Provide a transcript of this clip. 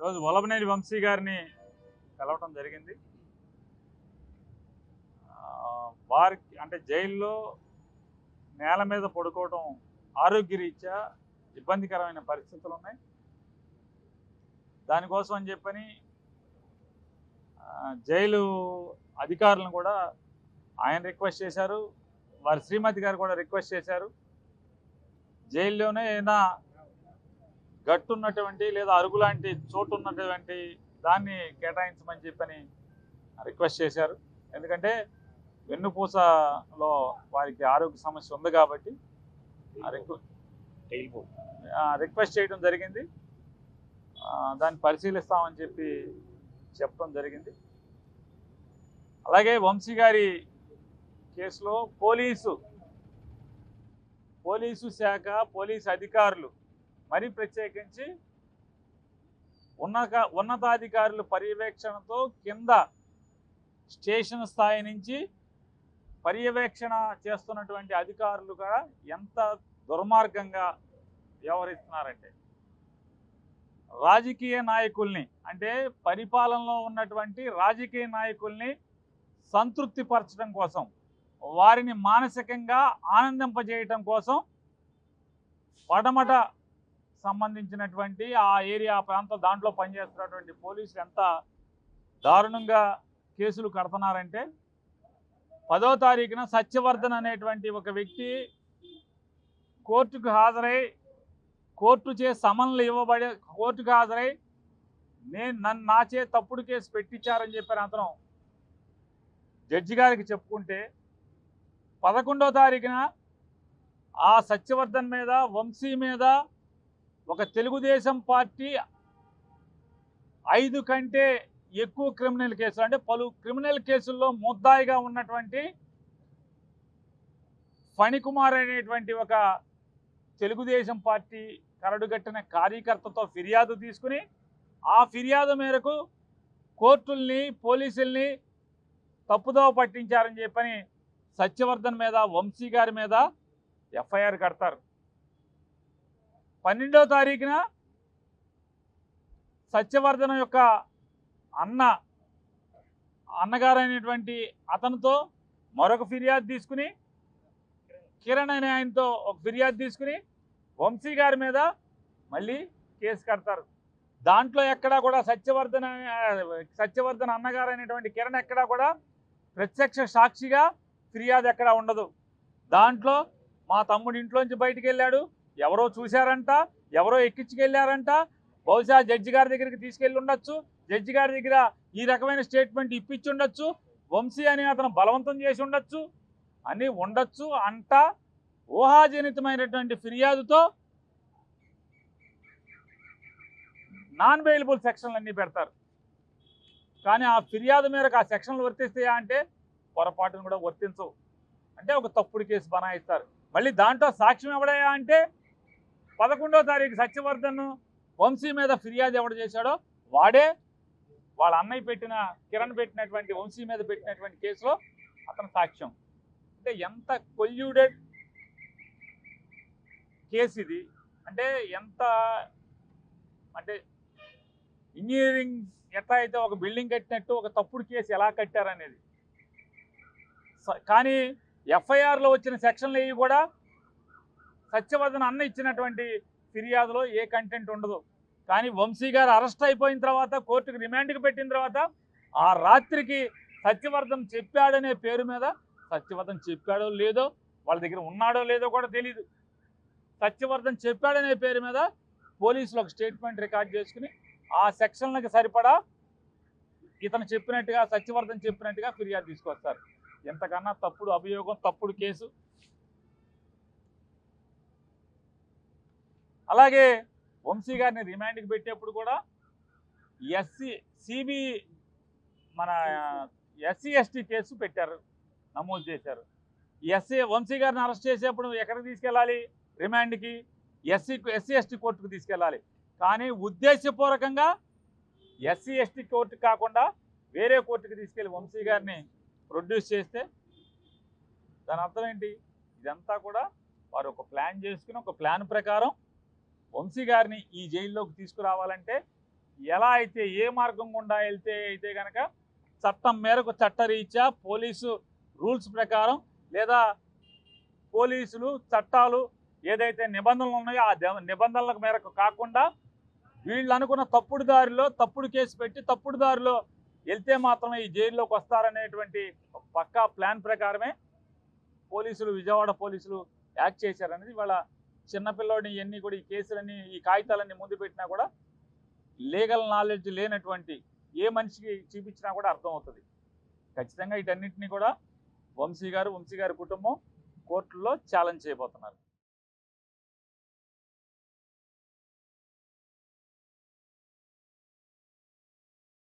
ఈరోజు వలభనేని వంశీ గారిని కలవటం జరిగింది. వారికి అంటే జైల్లో నేల మీద పడుకోవటం ఆరోగ్యరీత్యా ఇబ్బందికరమైన పరిస్థితులు ఉన్నాయి దానికోసం అని చెప్పని జైలు అధికారులను కూడా ఆయన రిక్వెస్ట్ చేశారు. వారి శ్రీమతి గారు కూడా రిక్వెస్ట్ చేశారు. జైల్లోనే ఏదైనా గట్టు ఉన్నటువంటి లేదా అరుగు లాంటి చోటు ఉన్నటువంటి దాన్ని కేటాయించమని చెప్పని రిక్వెస్ట్ చేశారు. ఎందుకంటే వెన్నుపూసలో వారికి ఆరోగ్య సమస్య ఉంది కాబట్టి రిక్వెస్ట్ చేయడం జరిగింది. దాన్ని పరిశీలిస్తామని చెప్పి చెప్పడం జరిగింది. అలాగే వంశీ గారి కేసులో పోలీసు పోలీసు శాఖ పోలీసు అధికారులు మరి ప్రత్యేకించి ఉన్నత ఉన్నతాధికారుల పర్యవేక్షణతో కింద స్టేషన్ స్థాయి నుంచి పర్యవేక్షణ చేస్తున్నటువంటి అధికారులు కూడా ఎంత దుర్మార్గంగా వ్యవహరిస్తున్నారంటే రాజకీయ నాయకుల్ని అంటే పరిపాలనలో ఉన్నటువంటి రాజకీయ నాయకుల్ని సంతృప్తిపరచడం కోసం వారిని మానసికంగా ఆనందింపజేయటం కోసం పడమట సంబంధించినటువంటి ఆ ఏరియా ప్రాంతం దాంట్లో పనిచేస్తున్నటువంటి పోలీసులు ఎంత దారుణంగా కేసులు కడుతున్నారంటే పదో తారీఖున సత్యవర్ధన్ అనేటువంటి ఒక వ్యక్తి కోర్టుకు హాజరై కోర్టు చే సమన్లు ఇవ్వబడే కోర్టుకు హాజరై నేను నన్ను నా చే తప్పుడు కేసు పెట్టించారని చెప్పారు అతను. జడ్జి గారికి చెప్పుకుంటే పదకొండో తారీఖున ఆ సత్యవర్ధన్ మీద వంశీ మీద ఒక తెలుగుదేశం పార్టీ ఐదు కంటే ఎక్కువ క్రిమినల్ కేసులు అంటే పలు క్రిమినల్ కేసుల్లో ముద్దాయిగా ఉన్నటువంటి ఫణికుమార్ అనేటువంటి ఒక తెలుగుదేశం పార్టీ కరడుగట్టిన కార్యకర్తతో ఫిర్యాదు తీసుకుని ఆ ఫిర్యాదు మేరకు కోర్టుల్ని పోలీసుల్ని తప్పుదోవ పట్టించారని చెప్పని సత్యవర్ధన్ మీద వంశీ గారి మీద ఎఫ్ఐఆర్ కడతారు. పన్నెండవ తారీఖున సత్యవర్ధన యొక్క అన్న అన్నగారైనటువంటి అతనితో మరొక ఫిర్యాదు తీసుకుని కిరణ్ అనే ఆయనతో ఒక ఫిర్యాదు తీసుకుని వంశీ గారి మీద మళ్ళీ కేసు కడతారు. దాంట్లో ఎక్కడా కూడా సత్యవర్ధన సత్యవర్ధన్ అన్నగారు అనేటువంటి కిరణ్ ఎక్కడా కూడా ప్రత్యక్ష సాక్షిగా ఫిర్యాదు ఎక్కడా ఉండదు. దాంట్లో మా తమ్ముడు ఇంట్లోంచి బయటికి వెళ్ళాడు ఎవరో చూశారంట ఎవరో ఎక్కించుకెళ్ళారంట బహుశా జడ్జి గారి దగ్గరికి తీసుకెళ్ళి ఉండొచ్చు జడ్జి గారి దగ్గర ఈ రకమైన స్టేట్మెంట్ ఇప్పించి ఉండొచ్చు వంశీ అని అతను బలవంతం చేసి ఉండొచ్చు అని ఉండొచ్చు అంట ఊహాజనితమైనటువంటి ఫిర్యాదుతో నాన్ బెయిలబుల్ సెక్షన్లు అన్నీ పెడతారు. కానీ ఆ ఫిర్యాదు మేరకు ఆ సెక్షన్లు వర్తిస్తాయా అంటే పొరపాటును కూడా వర్తించవు. అంటే ఒక తప్పుడు కేసు బనాయిస్తారు. మళ్ళీ దాంట్లో సాక్ష్యం ఎవడయా అంటే పదకొండో తారీఖు సత్యవర్ధన్ వంశీ మీద ఫిర్యాదు ఎవడు చేశాడో వాడే వాళ్ళ అన్నయ్య పెట్టిన కిరణ్ పెట్టినటువంటి వంశీ మీద పెట్టినటువంటి కేసులో అతను సాక్ష్యం. అంటే ఎంత కొల్యూడెడ్ కేసు ఇది. అంటే ఎంత అంటే ఇంజనీరింగ్ ఎట్లా అయితే ఒక బిల్డింగ్ కట్టినట్టు ఒక తప్పుడు కేసు ఎలా కట్టారనేది. కానీ ఎఫ్ఐఆర్లో వచ్చిన సెక్షన్లు ఇవి కూడా సత్యవర్ధన్ అన్న ఇచ్చినటువంటి ఫిర్యాదులో ఏ కంటెంట్ ఉండదు. కానీ వంశీ గారు అరెస్ట్ అయిపోయిన తర్వాత కోర్టుకు రిమాండ్కి పెట్టిన తర్వాత ఆ రాత్రికి సత్యవర్ధన్ చెప్పాడనే పేరు మీద సత్యవర్ధన్ చెప్పాడో లేదో వాళ్ళ దగ్గర ఉన్నాడో లేదో కూడా తెలియదు సత్యవర్ధన్ చెప్పాడనే పేరు మీద పోలీసులు ఒక స్టేట్మెంట్ రికార్డ్ చేసుకుని ఆ సెక్షన్లకు సరిపడా ఇతను చెప్పినట్టుగా సత్యవర్ధన్ చెప్పినట్టుగా ఫిర్యాదు తీసుకొస్తారు. ఎంతకన్నా తప్పుడు అభియోగం తప్పుడు కేసు. అలాగే వంశీ గారిని రిమాండ్కి పెట్టేప్పుడు కూడా ఎస్సీ సిబి మన ఎస్సీ ఎస్టీ కేసు పెట్టారు నమోదు చేశారు. ఎస్సీ వంశీ గారిని అరెస్ట్ చేసేప్పుడు ఎక్కడికి తీసుకెళ్ళాలి? రిమాండ్కి ఎస్సీ ఎస్సీ ఎస్టీ కోర్టుకు తీసుకెళ్ళాలి. కానీ ఉద్దేశపూర్వకంగా ఎస్సీ ఎస్టీ కోర్టు కాకుండా వేరే కోర్టుకి తీసుకెళ్ళి వంశీ గారిని ప్రొడ్యూస్ చేస్తే దాని అర్థం ఏంటి? ఇదంతా కూడా వారు ఒక ప్లాన్ చేసుకుని ఒక ప్లాన్ ప్రకారం వంశీ గారిని ఈ జైల్లోకి తీసుకురావాలంటే ఎలా అయితే ఏ మార్గం గుండా వెళ్తే అయితే కనుక చట్టం మేరకు చట్టరీత్యా పోలీసు రూల్స్ ప్రకారం లేదా పోలీసులు చట్టాలు ఏదైతే నిబంధనలు ఉన్నాయో ఆ నిబంధనల మేరకు కాకుండా వీళ్ళు అనుకున్న తప్పుడు దారిలో తప్పుడు కేసు పెట్టి తప్పుడు దారిలో వెళ్తే మాత్రమే ఈ జైల్లోకి వస్తారనేటువంటి పక్కా ప్లాన్ ప్రకారమే పోలీసులు విజయవాడ పోలీసులు యాక్ట్ చేశారనేది వాళ్ళ చిన్నపిల్లోడిని ఇవన్నీ కూడా ఈ కేసులన్నీ ఈ కాగితాలన్నీ ముందు పెట్టినా కూడా లీగల్ నాలెడ్జ్ లేనటువంటి ఏ మనిషికి చూపించినా కూడా అర్థమవుతుంది. ఖచ్చితంగా వీటన్నిటిని కూడా వంశీ గారు వంశీ గారి కుటుంబం కోర్టుల్లో ఛాలెంజ్ చేయబోతున్నారు.